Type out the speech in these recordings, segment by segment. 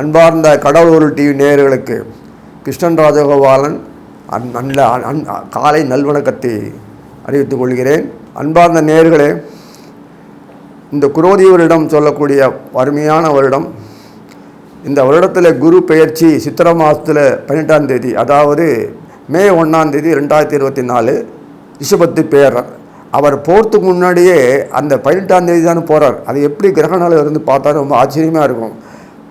அன்பார்ந்த கடவுள் டிவி நேயர்களுக்கு கிருஷ்ணன் ராஜகோபாலன் அந் நல்ல அன்- காலை நல்வணக்கத்தை அறிவித்துக் கொள்கிறேன். அன்பார்ந்த நேயர்களே இந்த குரோதி வருடம் சொல்லக்கூடிய அருமையான வருடம். இந்த வருடத்தில் குரு பெயர்ச்சி சித்திர மாதத்தில் பன்னெண்டாம் தேதி அதாவது மே ஒன்றாம் தேதி ரெண்டாயிரத்தி இருபத்தி நாலு ரிஷபத்து பேரர். அவர் போகிறதுக்கு முன்னாடியே அந்த பதினெட்டாம் தேதி தானே போகிறார் அது எப்படி கிரகணால இருந்து பார்த்தா ரொம்ப ஆச்சரியமாக இருக்கும்.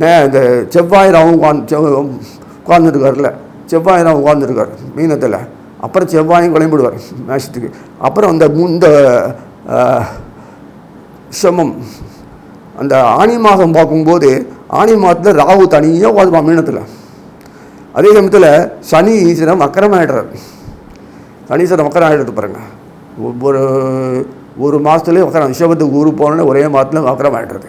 மே இந்த செவ்வாய் ராவும் உட்காந்து உட்காந்துருக்கார்ல செவ்வாய் ராவும் உட்காந்துருக்கார் மீனத்தில். அப்புறம் செவ்வாயும் கிளம்பிடுவார் மேஷத்துக்கு. அப்புறம் அந்த இந்த சமம் அந்த ஆனி மாதம் பார்க்கும்போது ஆனி மாதத்தில் ராகு தனியாக உட்காந்துப்பான் மீனத்தில். அதே சமயத்தில் சனி ஈஸ்வரம் அக்கிரமாயிடுறார் சனீஸ்வரன் வக்கரம் ஆகிடுது பாருங்க. ஒரு ஒரு மாதத்துலேயே வக்கரம் ரிஷபத்துக்கு ஊர் போனோன்னே ஒரே மாதத்துல வக்கரம் ஆகிடுறது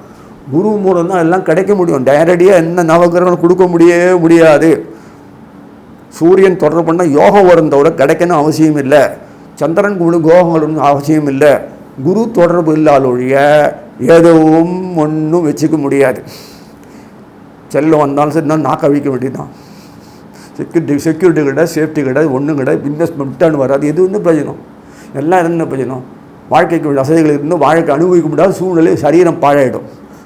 குரு மூலம் தான் எல்லாம் கிடைக்க முடியும். டைரக்டியாக என்ன நவகிரகம் கொடுக்க முடியவே முடியாது. சூரியன் தொடர்பு பண்ணால் யோகம் வரும் கிடைக்கணும் அவசியம் இல்லை. சந்திரன் குழு கோகங்கள் ஒன்றும் அவசியம் இல்லை. குரு தொடர்பு இல்லாத ஒழிய எதுவும் ஒன்றும் வச்சுக்க முடியாது. செல்லம் வந்தாலும் சரி நான் நாக்க அழிக்க வேண்டியதுதான். செக்யூரிட்டி செக்யூரிட்டி கிடையாது சேஃப்டி கிடையாது ஒன்றும் கிடையாது. இன்வெஸ்ட்மெண்ட் ரிட்டர்ன் வராது எது வந்து பிரயோஜனம். எல்லாம் என்ன பிரயோஜனம்? வாழ்க்கைக்கு வசதிகள் இருந்து வாழ்க்கை அனுபவிக்க முடியாத சூழ்நிலை சரீரம் பாழாயிடும்.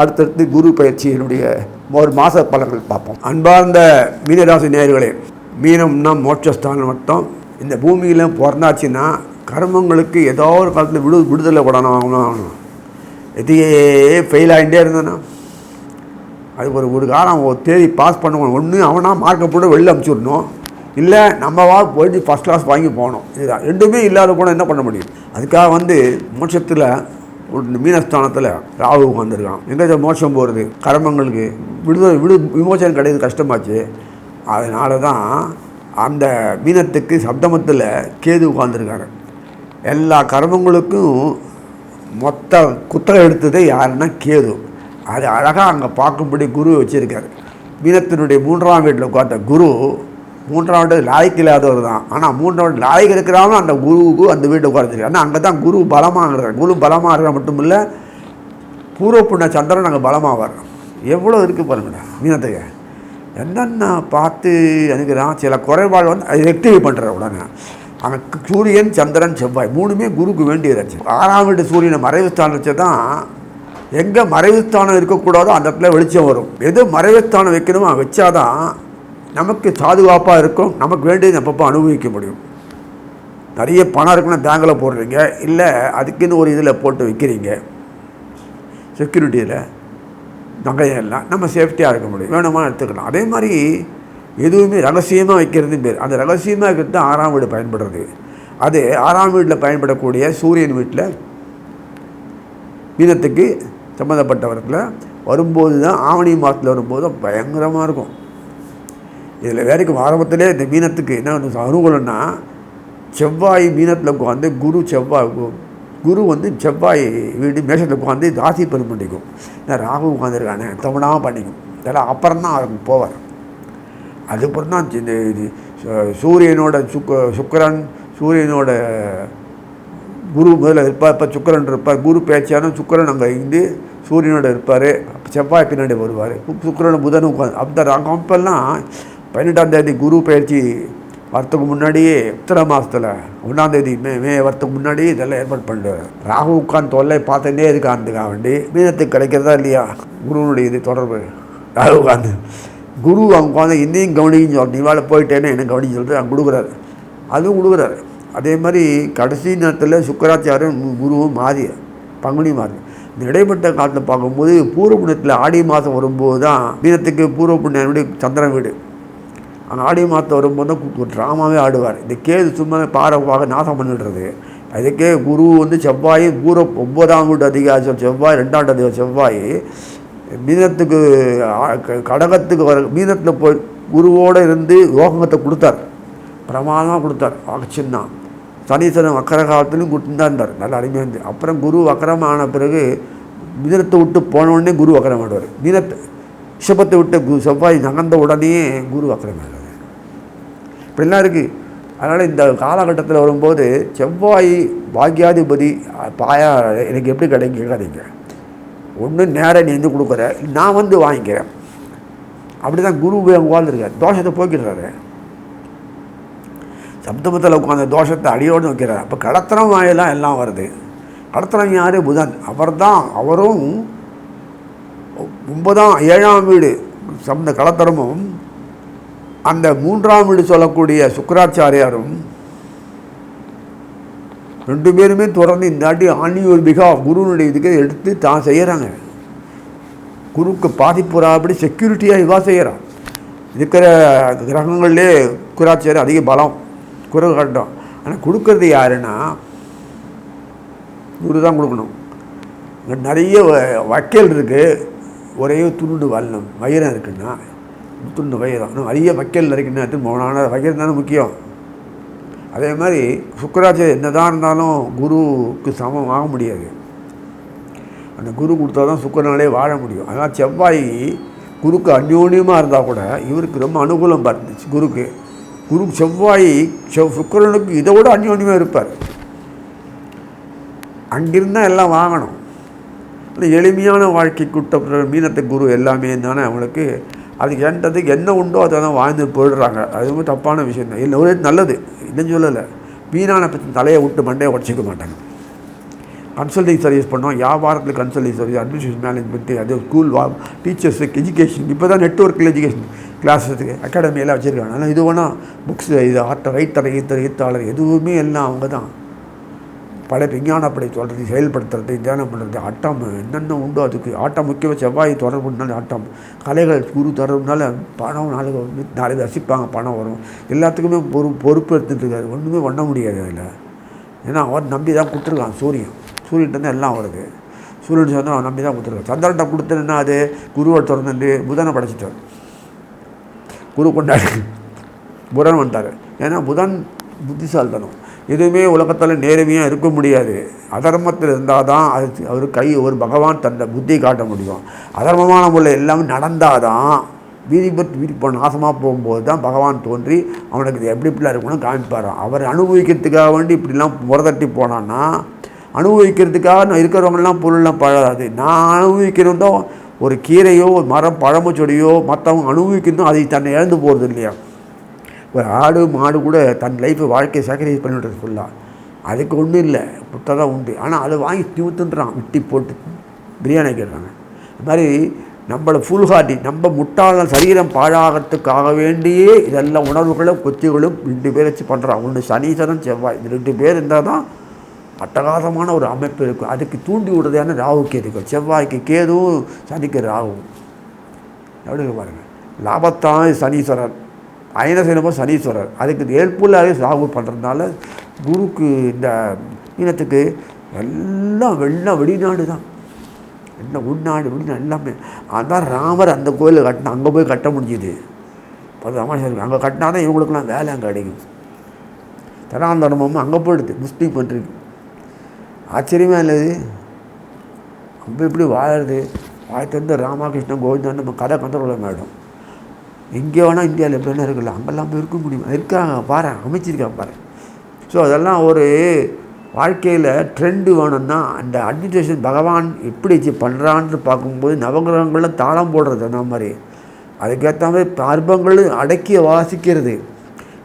அடுத்தடுத்து குரு பயிற்சியினுடைய ஒரு மாத பலன்கள் பார்ப்போம். அன்பார்ந்த மீனராசி நேயர்களே மீனம்னா மோட்சஸ்தானம் மட்டும். இந்த பூமியில் பிறந்தாச்சுன்னா கர்மங்களுக்கு ஏதோ ஒரு காலத்தில் விடு விடுதலை படணும் ஆகணும் ஆகணும் இதையே ஃபெயில் ஆகிட்டே இருந்தேன்னா அது ஒரு ஒரு காலம் ஒரு தேதி பாஸ் பண்ணுவோம். ஒன்று அவனாக மார்க்கை போட்டு வெளில அமுச்சுடணும் இல்லை நம்ம வா போயிட்டு ஃபஸ்ட் கிளாஸ் வாங்கி போகணும். இதுதான். ரெண்டுமே இல்லாத கூட என்ன பண்ண முடியும்? அதுக்காக வந்து மோட்சத்தில் ஒரு மீனஸ்தானத்தில் ராகு உட்காந்துருக்கான் எங்கே மோட்சம் போகிறது கர்மங்களுக்கு விடுதலை விடு விமோசனம் கிடையாது கஷ்டமாச்சு. அதனால தான் அந்த மீனத்துக்கு சப்தமத்தில் கேது உட்காந்துருக்காரு எல்லா கர்மங்களுக்கும் மொத்த குத்தகை எடுத்ததே யாருன்னா கேது. அது அழகாக அங்கே பார்க்கும்படி குரு வச்சுருக்காரு. மீனத்தினுடைய மூன்றாம் வீட்டில் உட்காந்த குரு மூன்றாவது லாய்க்கு இல்லாதவர் தான். ஆனால் மூன்றாவது லாய்க்கு இருக்கிறாலும் அந்த குருவுக்கு அந்த வீட்டை உட்காந்துருக்கு ஆனால் அங்கே தான் குரு பலமாக இருக்கிறார் குரு பலமாக இருக்கிற மட்டும் இல்லை பூர்வ புண்ண சந்திரன் அங்கே பலமாக வர்றோம் எவ்வளோ இருக்குது பாருங்கடா மீனத்துக்கு என்னென்ன பார்த்து அணுகிறான்? சில குறைபாடு வந்து அதை ரெக்டிஃபை பண்ணுற உடனே. அங்கே சூரியன் சந்திரன் செவ்வாய் மூணுமே குருக்கு வேண்டியதாச்சு ஆறாம் வீட்டு சூரியனை மறைவு ஸ்தானம் வச்சு தான் எங்கே மறைவு ஸ்தானம் இருக்கக்கூடாதோ அந்த இடத்துல வெளிச்சம் வரும். எது மறைவு ஸ்தானம் வைக்கணுமோ வச்சாதான் நமக்கு பாதுகாப்பாக இருக்கும். நமக்கு வேண்டியது அப்பப்போ அனுபவிக்க முடியும். நிறைய பணம் இருக்குன்னா பேங்கில் போடுறீங்க. இல்லை அதுக்குன்னு ஒரு இதில் போட்டு வைக்கிறீங்க. செக்யூரிட்டியில் நகையெல்லாம் நம்ம சேஃப்டியாக இருக்க முடியும். வேணுமா எடுத்துக்கலாம். அதே மாதிரி எதுவுமே ரகசியமாக வைக்கிறது பேர். அந்த ரகசியமாக இருக்கிறது தான் ஆறாம் வீடு பயன்படுறது. அது ஆறாம் வீட்டில் பயன்படக்கூடிய சூரியன் வீட்டில் மீனத்துக்கு சம்மந்தப்பட்டவர்கள் வரும்போது தான் ஆவணி மாதத்தில் வரும்போது பயங்கரமாக இருக்கும். இதில் வேலைக்கு ஆரம்பத்திலே இந்த மீனத்துக்கு என்ன ஒன்று அனுகூலம்னா செவ்வாய் மீனத்தில் உட்காந்து குரு செவ்வாய் கு- குரு வந்து செவ்வாய் வீடு மேஷத்தில் உட்காந்து ராசி பெரும் பண்ணிக்கும் ஏன்னா ராகு உட்காந்துருக்கானே தவணாக பண்ணிக்கும். இதெல்லாம் அப்புறம் தான் அவர் போவார். அதுக்கப்புறம் தான் இந்த இது சூரியனோட சுக்க சுக்கிரன் சூரியனோட குரு முதல்ல இருப்பார் இப்போ சுக்கிரன் இருப்பார். குரு பேச்சான சுக்கிரன் அங்கே இருந்து சூரியனோட இருப்பார் செவ்வாய் பின்னாடி வருவார். சுக்கரன் புதனும் உட்காந்து அந்த அப்பெல்லாம் பதினெட்டாம் தேதி குரு பயிற்சி வரத்துக்கு முன்னாடியே உத்தர மாதத்தில் ஒன்றாம் தேதி மே மே வரத்துக்கு முன்னாடியே இதெல்லாம் ஏற்பாடு பண்ணுறாரு ராகு உட்காந்து தொல்லை பார்த்துட்டே இருக்காந்துக்காக வேண்டி மீனத்துக்கு கிடைக்கிறதா இல்லையா? குருவனுடைய இது தொடர்பு. ராகு உட்காந்து குரு அவங்க உட்காந்து இன்னையும் கவனின்னு சொல்லி. நீ போயிட்டேன்னு என்ன கவனின்னு சொல்லிட்டு அங்கே கொடுக்குறாரு. அதுவும் கொடுக்குறாரு. அதே மாதிரி கடைசி நேரத்தில் சுக்கராச்சாரம் குருவும் மாறி பங்குனி மாறி. இந்த இடைப்பட்ட காலத்தில் பார்க்கும்போது பூர்வ புண்ணியத்தில் ஆடி மாதம் வரும்போது தான் மீனத்துக்கு பூர்வ புண்ணியம் சந்திரன் வீடு. ஆனால் ஆடி மாதம் வரும்போது தான் ட்ராமாவே ஆடுவார். இந்த கேது சும்மா பாரவாக நாசம் பண்ணிடுறது. அதுக்கே குரு வந்து செவ்வாய் பூர்வ ஒன்பதாம் வீட்டு அதிகாரி செவ்வாய் ரெண்டாம் வீட்டு செவ்வாய். மீனத்துக்கு க- கடகத்துக்கு வர மீனத்தில் போய் குருவோடு இருந்து யோகத்தை கொடுத்தார். பிரமாதமாக கொடுத்தார். ஆக்சின்னா சனீஸ்வரன் வக்கர காலத்துலையும் கொடுத்துதான் இருந்தார். நல்ல அருமையாக இருந்து. அப்புறம் குரு வக்கரமான பிறகு மீனத்தை விட்டு போன உடனே குரு வக்கரம் ஆடுவார். மீனத்தை ரிஷபத்தை விட்டு குரு செவ்வாய் நகர்ந்த உடனே குரு வக்கரம் ஆடுவார். இப்படிலாம் இருக்குது அதனால் இந்த காலகட்டத்தில் வரும்போது செவ்வாய் பாக்யாதிபதி பாயா எனக்கு எப்படி கிடைக்கும் கேட்காதீங்க. ஒன்று நேராக நீ வந்து கொடுக்குற நான் வந்து வாங்கிக்கிறேன். அப்படி தான் குரு உட்காந்துருக்கார் தோஷத்தை போக்கிடுறாரு. சப்தமத்தில் உட்காந்து தோஷத்தை அடியோடு வைக்கிறார். அப்போ கடத்தனம் வாயிலாம் எல்லாம் வருது. கடத்தனம் யார்? புதன். அவர் தான் அவரும் ஒன்பதாம் ஏழாம் வீடு. சப்த கடத்தனமும் அந்த மூன்றாம் வீடு சொல்லக்கூடிய சுக்கராச்சாரியாரும் ரெண்டு பேருமே தொடர்ந்து இந்த ஆட்டி ஆன்மீக பிகா குருனுடைய இதுக்கு எடுத்து தான் செய்கிறாங்க குருக்கு பாதிப்புறாப்படி செக்யூரிட்டியாக இவா செய்கிறான் இருக்கிற கிரகங்கள்லே குராச்சாரி அதிக பலம் குரல் கட்டம் ஆனால் கொடுக்கறது யாருன்னா குரு தான் கொடுக்கணும். இங்கே நிறைய வ- வக்கீல் இருக்குது ஒரே துண்டு வல்லம் வயிறம் இருக்குன்னா முத்துண்டு வயிறம் அரிய நிறைய வக்கீல் இருக்குன்னா எடுத்து வயிறு தானே முக்கியம். அதே மாதிரி சுக்கராச்சாரி என்னதான் இருந்தாலும் குருவுக்கு சமம் ஆக முடியாது. அந்த குரு கொடுத்தா தான் சுக்கரனாலே வாழ முடியும். அதனால் செவ்வாய் குருக்கு அந்யோன்யமாக இருந்தால் கூட இவருக்கு ரொம்ப அனுகூலம் இருந்துச்சு குருக்கு. குரு செவ்வாய் செவ் சுக்கரனுக்கு இதை விட அந்யோன்யமாக இருப்பார். அங்கிருந்தால் எல்லாம் வாங்கணும். இல்லை எளிமையான வாழ்க்கைக்குட்ட மீனத்தை குரு எல்லாமே தானே அவங்களுக்கு அதுக்கு ஏன்ட்டதுக்கு என்ன உண்டோ அதை தான் வாழ்ந்து போயிடுறாங்க. அது ரொம்ப தப்பான விஷயம் தான். இல்லை ஒரே நல்லது. இல்லைன்னு சொல்லலை. வீணான பற்றி தலையை விட்டு மண்டையை உடச்சிக்க மாட்டாங்க. கன்சல்டிங் சர்வீஸ் பண்ணோம் வியாபாரத்தில் கன்சல்டிங் சர்வீஸ் அட்மினிஸ்ட்ரேஷன் மேனேஜ்மெண்ட்டு அது ஸ்கூல் வா டீச்சர்ஸுக்கு எஜுகேஷன் இப்போ தான் நெட்ஒர்க்கில் எஜுகேஷன் கிளாஸஸுக்கு அகாடமியெல்லாம் வச்சுருக்காங்க. ஆனால் இது வேணால் புக்ஸ் இது ஆட்ட ரைட்டர் ஈத்தர் ஈத்தாளர் எதுவுமே எல்லாம் அவங்க தான். பழைய விஞ்ஞானப்படை சொல்கிறது செயல்படுத்துறது தியானம் பண்ணுறது ஆட்டம் என்னென்ன உண்டோ அதுக்கு ஆட்டம் முக்கியமாக செவ்வாய் தொடர்புனால ஆட்டம். கலைகள் குரு தொடர்புனால பணம் நாளைக்கு வந்து நாளைக்கு ரசிப்பாங்க பணம் வரும். எல்லாத்துக்குமே பொறு பொறுப்பு எடுத்துட்டுருக்காரு ஒன்றுமே பண்ண முடியாது அதில். ஏன்னா அவர் நம்பி தான் கொடுத்துருக்கான் சூரியன். சூரியன்ட்டு எல்லாம் அவருக்கு. சூரியன் சொன்னால் அவன் நம்பி தான் கொடுத்துருக்கான். சந்திரன்ட்ட கொடுத்தேன்னா அது? குருவை திறந்துட்டு புதனை படைச்சிட்டார். குரு கொண்டாடு புதன் வந்தார் ஏன்னா புதன் புத்திசாலித்தனம். எதுவுமே உலகத்தில் நேர்மையாக இருக்க முடியாது. அதர்மத்தில் இருந்தால் தான் அது அவர் கை ஒரு பகவான் தந்த புத்தி காட்ட முடியும். அதர்மமான முறையில் எல்லாமே நடந்தால் தான் வீதி பற்றி நாசமாக போகும்போது தான் பகவான் தோன்றி அவனுக்கு இது எப்படி இப்படிலாம் இருக்கணும் காமிப்பாரான் அவர் அனுபவிக்கிறதுக்காக வேண்டி இப்படிலாம் முறதட்டி போனான்னா அனுபவிக்கிறதுக்காக நான் இருக்கிறவங்கலாம் பொருள்லாம் பழகாது. நான் அனுபவிக்கிறதும் ஒரு கீரையோ ஒரு மரம் பழமோ செடியோ மற்றவங்க அனுபவிக்கிறதும் அதை தன்னை இழந்து போகிறது இல்லையா ஒரு ஆடு மாடு கூட தன் லைஃப்பை வாழ்க்கையை சாக்ரிஃபைஸ் பண்ணிவிடுறது ஃபுல்லாக அதுக்கு ஒன்றும் இல்லை. புத்தகம் தான் உண்டு. ஆனால் அதை வாங்கி திமுத்துன்றான் விட்டி போட்டு பிரியாணி கேட்குறாங்க இது மாதிரி நம்மளை ஃபுல் ஹார்ட்டி நம்ம முட்டாள சரீரம் பாழாகிறதுக்காக வேண்டியே இதெல்லாம் உணர்வுகளும் கொத்திகளும் ரெண்டு பேர் வச்சு பண்ணுறான் ஒன்று சனீசனம் செவ்வாய். இது ரெண்டு பேர் இருந்தால் தான் அட்டகாசமான ஒரு அமைப்பு இருக்கும். அதுக்கு தூண்டி விடுறதான ராகு கேதுகள் செவ்வாய்க்கு கேதுவும் சனிக்கு ராகும் எப்படி பாருங்கள் லாபத்தான் சனீஸ்வரன். அயன அயனசேனமோ சனீஸ்வரர். அதுக்கு ஏற்புள்ளாவே சாகு பண்ணுறதுனால குருக்கு இந்த இனத்துக்கு எல்லாம் வெள்ளம் வெளிநாடு தான். என்ன உள்நாடு வெளிநாடு எல்லாமே. அதான் ராமர் அந்த கோயிலில் கட்டினா அங்கே போய் கட்ட முடிஞ்சுது. பத்து அமாவாசை அங்கே கட்டினா தான் இவங்களுக்குலாம் வேலை அங்கே கிடைக்கும். தராந்தரமும் அங்கே போயிடுது. முஸ்லீம் பண்ணிருக்கு ஆச்சரியமாக இல்லை அப்போ எப்படி வாழறது? வாழ்த்து வந்து ராமகிருஷ்ணன் கோவிந்தன் நம்ம கதை கந்தரோலம் ஆகிடும் எங்கே வேணால் இந்தியாவில் எப்படி வேணா இருக்குல்ல அங்கெல்லாம் போய் இருக்க முடியுமா? இருக்காங்க. பாரு அமைச்சிருக்காங்க பாரு. ஸோ அதெல்லாம் ஒரு வாழ்க்கையில் ட்ரெண்டு வேணும்னா அந்த அட்மினிஸ்ட்ரேஷன் பகவான் எப்படி வச்சு பண்ணுறான்னு பார்க்கும்போது நவகிரகங்களில் தாளம் போடுறது அந்த மாதிரி? அதுக்கேற்ற மாதிரி பர்பங்கள் அடக்கி வாசிக்கிறது.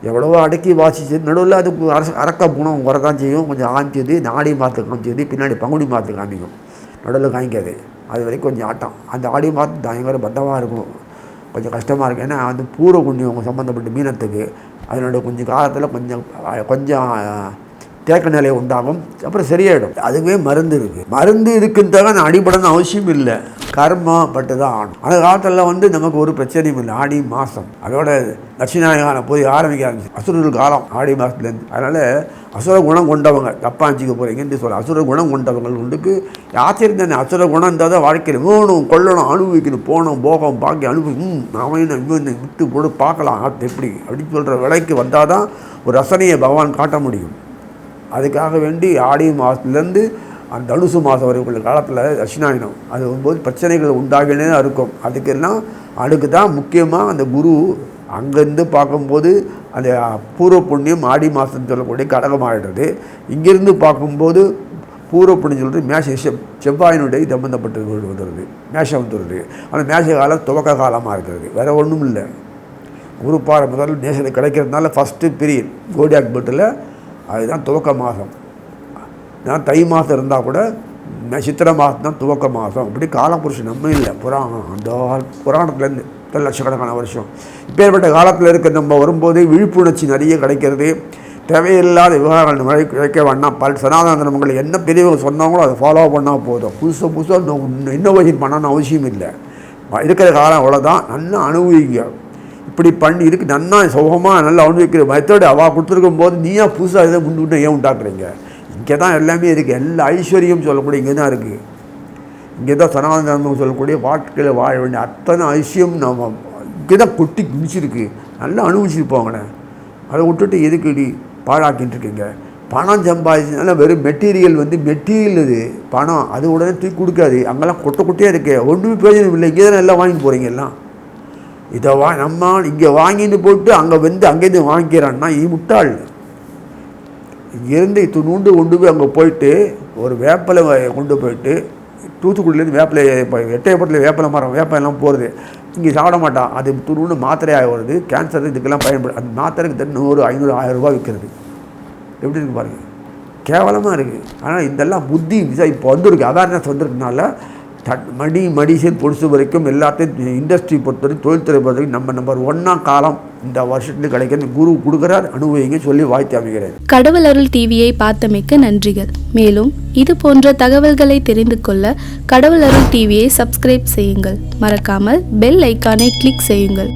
எவ்வளவோ அடக்கி வாசிச்சு நடுவில் அது அரச அரக்க குணம் வரதான் செய்யும். கொஞ்சம் ஆமிச்சது நாடி ஆடி காமிச்சது பின்னாடி பங்குடி மாற்று காமிக்கும் நடுவில் காமிக்காது. அது வரைக்கும் கொஞ்சம் ஆட்டம். அந்த ஆடி மாற்று பயங்கர பத்தமாக இருக்கும். கொஞ்சம் கஷ்டமாக இருக்கும் ஏன்னா வந்து பூர்வ புண்ணியம் சம்மந்தப்பட்ட மீனத்துக்கு அதனுடைய கொஞ்சம் காலத்தில் கொஞ்சம் கொஞ்சம் தேக்க நிலை உண்டாகும். அப்புறம் சரியாயிடும். அதுவே மருந்து இருக்குது மருந்து இருக்குன்றதாக நான் அடிபடணும் அவசியம் இல்லை. கர்மம் பட்டு தான் ஆகணும் அந்த காலத்தில் வந்து நமக்கு ஒரு பிரச்சனையும் இல்லை. ஆடி மாதம் அதோட தட்சிணாயகான போய் ஆரம்பிக்க ஆரம்பிச்சு அசுரர்கள் காலம் ஆடி மாதத்துலேருந்து அதனால் அசுர குணம் கொண்டவங்க தப்பாஞ்சிக்க போகிறீங்கன்னு சொல்ல அசுர குணம் கொண்டவங்க உண்டுக்கு ஆச்சரியம் தானே அசுர குணம் இருந்தால் தான் வாழ்க்கையில் வேணும் கொள்ளணும் அனுபவிக்கணும் போகணும் போகம் பாக்கி அனுபவி ம் அவன் இவன் விட்டு போட்டு பார்க்கலாம் ஆத்து எப்படி? அப்படின்னு சொல்கிற விலைக்கு வந்தால் தான் ஒரு ரசனையை பகவான் காட்ட முடியும். அதுக்காக வேண்டி ஆடி மாதத்துலேருந்து அந்த தனுசு மாதம் வரைக்குள்ள காலத்தில் தட்சிணாயனம். அது வரும்போது பிரச்சனைகள் உண்டாகினே தான் இருக்கும். அதுக்கெல்லாம் அதுக்கு தான் முக்கியமாக அந்த குரு அங்கேருந்து பார்க்கும்போது அந்த பூர்வ புண்ணியம் ஆடி மாதம் சொல்லக்கூடிய கடகமாகிடுறது இங்கேருந்து பார்க்கும்போது பூர்வ புண்ணியம் சொல்கிறது மேஷ செவ்வாயினுடைய சம்பந்தப்பட்டு வருது மேஷம் வந்துடுது அந்த மேஷ காலம் துவக்க காலமாக இருக்கிறது. வேறு ஒன்றும் இல்லை. குரு பாறை முதல் நேசத்தில் கிடைக்கிறதுனால ஃபஸ்ட்டு பீரியட் கோடியாக் பெட்டில் அதுதான் துவக்க மாதம். நான் தை மாதம் இருந்தால் கூட ம- சித்திரை மாதம் தான் துவக்க மாதம் இப்படி காலபுருஷன் நம்ம இல்லை. புராணம் அந்த புராணத்துலேருந்து பல லட்சக்கணக்கான வருஷம். இப்பேற்பட்ட காலத்தில் இருக்க நம்ம வரும்போது விழிப்புணர்ச்சி நிறைய கிடைக்கிறது தேவையில்லாத விவகாரங்கள் நிறைய கிடைக்க வேண்டாம். பல் சனாதன என்ன பெரியவங்க சொன்னாங்களோ அதை ஃபாலோ பண்ணால் போதும். புதுசாக புதுசாக இன்னோவேஷன் பண்ணணும்னு அவசியம் இல்லை. இருக்கிற காலம் அவ்வளோதான் நல்லா அனுபவிங்க. இப்படி பண்ணி இருக்கு நன்னா சுகமாக நல்லா அனுபவிக்கிற மெத்தடு அவள் கொடுத்துருக்கும் போது நீயா புதுசாக இதை முன்னு ஏன் உண்டாக்குறீங்க? இங்கே தான் எல்லாமே இருக்குது எல்லா ஐஸ்வர்யம் சொல்லக்கூடிய இங்கே தான் இருக்குது இங்கே தான் சனாதன தர்மம் சொல்லக்கூடிய வாழ்க்கையில் வாழ வேண்டிய அத்தனை ஐசியம் நம்ம இங்கே தான் கொட்டி குடிச்சிருக்கு. நல்லா அனுபவிச்சுட்டு அதை விட்டுட்டு எதுக்குடி பாழாக்கிட்டு இருக்கீங்க? பணம் சம்பாதிச்சதுனால வெறும் மெட்டீரியல் வந்து மெட்டீரியல் இது. பணம் அது உடனே தூக்கி கொடுக்காது. அங்கெல்லாம் கொட்டை கொட்டையாக இருக்கு. ஒன்றுமே பிரயோஜனம் இல்லை. இங்கே தானே எல்லாம் வாங்கிட்டு போகிறீங்க எல்லாம். இதை வா நம்ம இங்கே வாங்கிட்டு போட்டு அங்கே வந்து அங்கேருந்து வாங்கிக்கிறான்னா இ முட்டாள். இங்கேருந்து துணுண்டு கொண்டு போய் அங்கே போயிட்டு ஒரு வேப்பலை கொண்டு போயிட்டு தூத்துக்குடியிலேருந்து வேப்பிலை இப்போ எட்டயபுரத்தில் வேப்பலை மரம் வேப்பம் போகிறது இங்கே சாப்பிட மாட்டான். அது துணுண்டு மாத்திரையாக வருது. கேன்சர் இதுக்கெல்லாம் பயன்படும் அந்த மாத்திரைக்கு தண்ணி நூறு ஐநூறு ஆயிரம் ரூபாய் விற்கிறது எப்படி இருக்கு பாருங்கள் கேவலமாக இருக்குது ஆனால் இதெல்லாம் புத்தி விசா இப்போ வந்திருக்கு. அவேர்னஸ் வந்திருக்கனால தட் மடி மடிசன் பொறுத்த வரைக்கும் எல்லாத்தையும் இண்டஸ்ட்ரி பொறுத்தவரைக்கும் தொழில்துறை பொறுத்தவரைக்கும் நம்ம நம்பர் ஒன்றா காலம் இந்த வருஷத்துல கிடைக்கிறது குரு கொடுக்குறார் அனுபவிங்க சொல்லி வாழ்த்து அமைகிறேன் கடவுள் அருள் டிவியை பார்த்தமைக்க நன்றிகள். மேலும் இது போன்ற தகவல்களை தெரிந்து கொள்ள கடவுள் அருள் டிவியை சப்ஸ்கிரைப் செய்யுங்கள். மறக்காமல் பெல் ஐக்கானை கிளிக் செய்யுங்கள்.